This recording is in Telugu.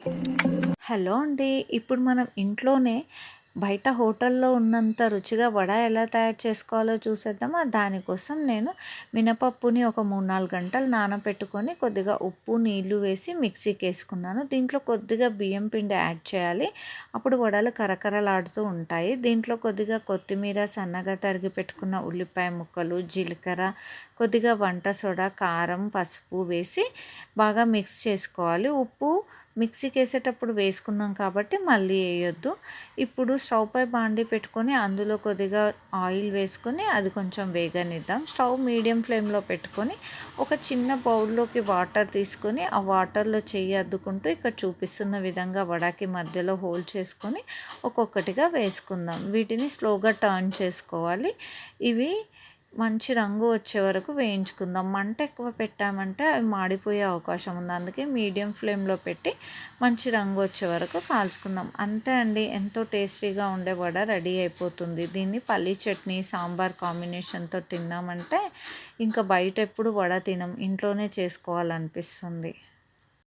హలో అండి. ఇప్పుడు మనం ఇంట్లోనే బయట హోటల్లో ఉన్నంత రుచిగా వడ ఎలా తయారు చేసుకోవాలో చూసేద్దామా? దానికోసం నేను మినపప్పుని ఒక మూడు నాలుగు గంటలు నానబెట్టుకొని కొద్దిగా ఉప్పు నీళ్ళు వేసి మిక్సీకి వేసుకున్నాను. దీంట్లో కొద్దిగా బియ్యం పిండి యాడ్ చేయాలి. అప్పుడు వడలు కరకరలాడుతూ ఉంటాయి. దీంట్లో కొద్దిగా కొత్తిమీర సన్నగా తరిగి పెట్టుకున్న ఉల్లిపాయ ముక్కలు జీలకర్ర కొద్దిగా వంట సోడా కారం పసుపు వేసి బాగా మిక్స్ చేసుకోవాలి. ఉప్పు మిక్సీకి వేసేటప్పుడు వేసుకున్నాం కాబట్టి మళ్ళీ వేయొద్దు. ఇప్పుడు స్టవ్ పై బాండి పెట్టుకొని అందులో కొద్దిగా ఆయిల్ వేసుకొని అది కొంచెం వేగనిద్దాం. స్టవ్ మీడియం ఫ్లేమ్లో పెట్టుకొని ఒక చిన్న బౌల్లోకి వాటర్ తీసుకొని ఆ వాటర్లో చెయ్యి అద్దుకుంటూ ఇక్కడ చూపిస్తున్న విధంగా వడాకి మధ్యలో హోల్ చేసుకొని ఒక్కొక్కటిగా వేసుకుందాం. వీటిని స్లోగా టర్న్ చేసుకోవాలి. ఇవి మంచి రంగు వచ్చే వరకు వేయించుకుందాం. మంట ఎక్కువ పెట్టామంటే అవి మాడిపోయే అవకాశం ఉంది. అందుకే మీడియం ఫ్లేమ్లో పెట్టి మంచి రంగు వచ్చే వరకు కాల్చుకుందాం. అంతే అండి. ఎంతో టేస్టీగా ఉండే వడ రెడీ అయిపోతుంది. దీన్ని పల్లీ చట్నీ సాంబార్ కాంబినేషన్తో తిన్నామంటే ఇంకా బయట ఎప్పుడు వడ తినం. ఇంట్లోనే చేసుకోవాలనిపిస్తుంది.